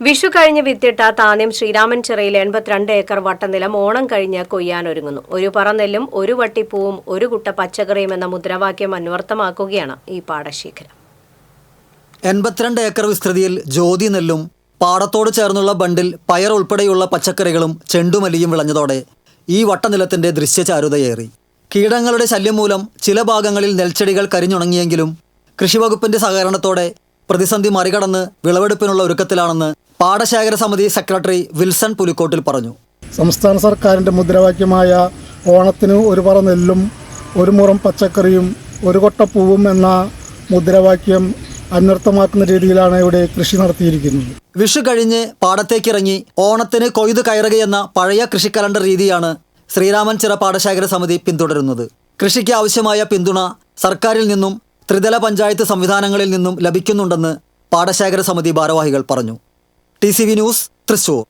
വിഷു കഴിഞ്ഞ് വിത്തിട്ട താന്യം ശ്രീരാമൻ ചിറയിൽ എൺപത്തിരണ്ട് ഏക്കർ വട്ടനിലം ഓണം കഴിഞ്ഞ് കൊയ്യാനൊരുങ്ങുന്നു ഒരു പറ നെല്ലും ഒരു വട്ടിപ്പൂവും ഒരു കുട്ട പച്ചക്കറിയും എന്ന മുദ്രാവാക്യം അന്വർത്ഥമാക്കുകയാണ് ഈ പാടശേഖരം. എൺപത്തിരണ്ട് ഏക്കർ വിസ്തൃതിയിൽ ജ്യോതി നെല്ലും പാടത്തോട് ചേർന്നുള്ള ബണ്ടിൽ പയർ ഉൾപ്പെടെയുള്ള പച്ചക്കറികളും ചെണ്ടുമല്ലിയും വിളഞ്ഞതോടെ ഈ വട്ടനിലത്തിന്റെ ദൃശ്യചാരുതയേറി. കീടങ്ങളുടെ ശല്യം മൂലം ചില ഭാഗങ്ങളിൽ നെൽച്ചെടികൾ കരിഞ്ഞുണങ്ങിയെങ്കിലും കൃഷിവകുപ്പിന്റെ സഹകരണത്തോടെ പ്രതിസന്ധി മറികടന്ന് വിളവെടുപ്പിനുള്ള ഒരുക്കത്തിലാണെന്ന് പാടശേഖര സമിതി സെക്രട്ടറി വിൽസൺ പുലിക്കോട്ടിൽ പറഞ്ഞു. സംസ്ഥാന സർക്കാരിന്റെ മുദ്രാവാക്യമായ ഓണത്തിന് ഒരു പറ നെല്ലും ഒരു മുറം പച്ചക്കറിയും ഒരു കൊട്ട പൂവും എന്ന മുദ്രാവാക്യം അന്വർത്ഥമാക്കുന്ന രീതിയിലാണ് ഇവിടെ കൃഷി നടത്തിയിരിക്കുന്നത്. വിഷു കഴിഞ്ഞ് പാടത്തേക്കിറങ്ങി ഓണത്തിന് കൊയ്തു കയറുകയെന്ന പഴയ കൃഷി കലണ്ടർ രീതിയാണ് ശ്രീരാമൻ ചിറ പാടശേഖര സമിതി പിന്തുടരുന്നത്. കൃഷിക്ക് ആവശ്യമായ പിന്തുണ സർക്കാരിൽ നിന്നും ത്രിതല പഞ്ചായത്ത് സംവിധാനങ്ങളിൽ നിന്നും ലഭിക്കുന്നുണ്ടെന്ന് പാടശേഖര സമിതി ഭാരവാഹികൾ പറഞ്ഞു. T news Thrissur.